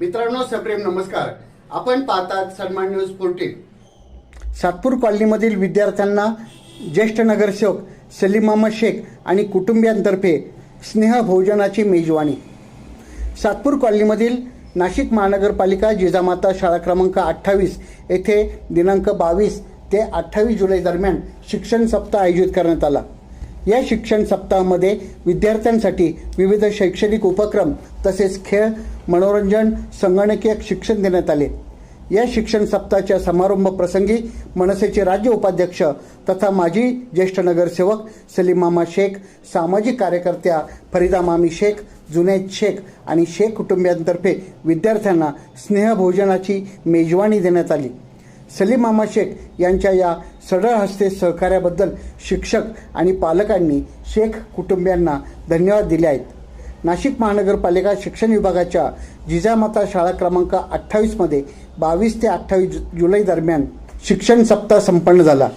मित्रांनो सप्रेम नमस्कार. आपण पाहतात सन्मान न्यूज फोर्टीन सातपूर कॉलनीमधील विद्यार्थ्यांना ज्येष्ठ नगरसेवक सलीमामा शेख आणि कुटुंबियांतर्फे स्नेह भोजनाची मेजवानी. सातपूर कॉलनीमधील नाशिक महानगरपालिका जिजामाता शाळा क्रमांक अठ्ठावीस येथे दिनांक बावीस ते अठ्ठावीस जुलै दरम्यान शिक्षण सप्ताह आयोजित करण्यात आला. या शिक्षण सप्ताहामध्ये विद्यार्थ्यांसाठी विविध शैक्षणिक उपक्रम तसेच खेळ मनोरंजन संगणकीय शिक्षण देण्यात आले. या शिक्षण सप्ताहाच्या समारंभ प्रसंगी मनसेचे राज्य उपाध्यक्ष तथा माजी ज्येष्ठ नगरसेवक सलीमामा शेख सामाजिक कार्यकर्त्या फरीदा मामी शेख जुनैद शेख आणि शेख कुटुंबियांतर्फे विद्यार्थ्यांना स्नेहभोजनाची मेजवानी देण्यात आली. सलीम मामा शेख यांच्या या सरळ हस्ते सहकार्याबद्दल शिक्षक आणि पालकांनी शेख कुटुंबियांना धन्यवाद दिले आहेत. नाशिक महानगरपालिका शिक्षण विभागाच्या जिजामाता शाळा क्रमांक अठ्ठावीसमध्ये बावीस ते अठ्ठावीस जुलै दरम्यान शिक्षण सप्ताह संपन्न झाला.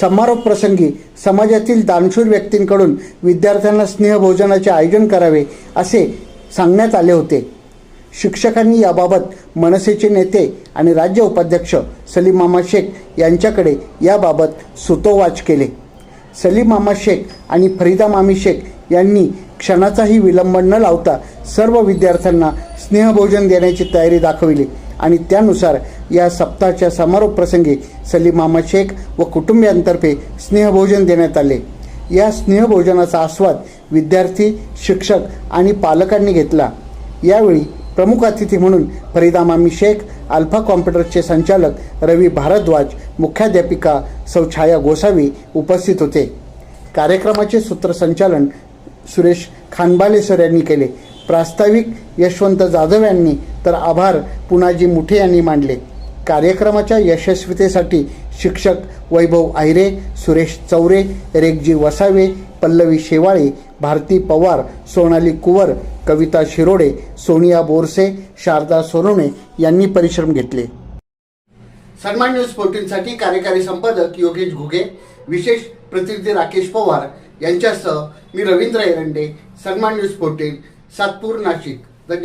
समारोप प्रसंगी समाजातील दानशूर व्यक्तींकडून विद्यार्थ्यांना स्नेहभोजनाचे आयोजन करावे असे सांगण्यात आले होते. शिक्षकांनी याबाबत मनसेचे नेते आणि राज्य उपाध्यक्ष सलीम मामा शेख यांच्याकडे याबाबत सुतोवाच केले. सलीम मामा शेख आणि फरीदा मामी शेख यांनी क्षणाचाही विलंब न लावता सर्व विद्यार्थ्यांना स्नेहभोजन देण्याची तयारी दाखविली आणि त्यानुसार या सप्ताहाच्या समारोप प्रसंगी सलीम मामा शेख व कुटुंबियांतर्फे स्नेहभोजन देण्यात आले. या स्नेहभोजनाचा आस्वाद विद्यार्थी शिक्षक आणि पालकांनी घेतला. यावेळी प्रमुख अतिथी म्हणून फरीदा मामी शेख अल्फा कॉम्प्युटरचे संचालक रवी भारद्वाज मुख्याध्यापिका सौ छाया गोसावी उपस्थित होते. कार्यक्रमाचे सूत्रसंचालन सुरेश खानबाले सर यांनी केले. प्रास्ताविक यशवंत जाधव यांनी तर आभार पुनाजी मुठे यांनी मांडले. कार्यक्रमाच्या यशस्वीतेसाठी शिक्षक वैभव आहिरे सुरेश चौरे रेगजी वसावे पल्लवी शेवाळे भारती पवार सोनाली कुवर कविता शिरोडे सोनिया बोरसे शारदा सोनवणे यांनी परिश्रम घेतले. सन्मान न्यूज फोर्टीनसाठी कार्यकारी संपादक योगेश घुगे विशेष प्रतिनिधी राकेश पवार यांच्यासह मी रवींद्र एरंडे सन्मान न्यूज फोर्टीन सातपूर नाशिक. धन्यवाद.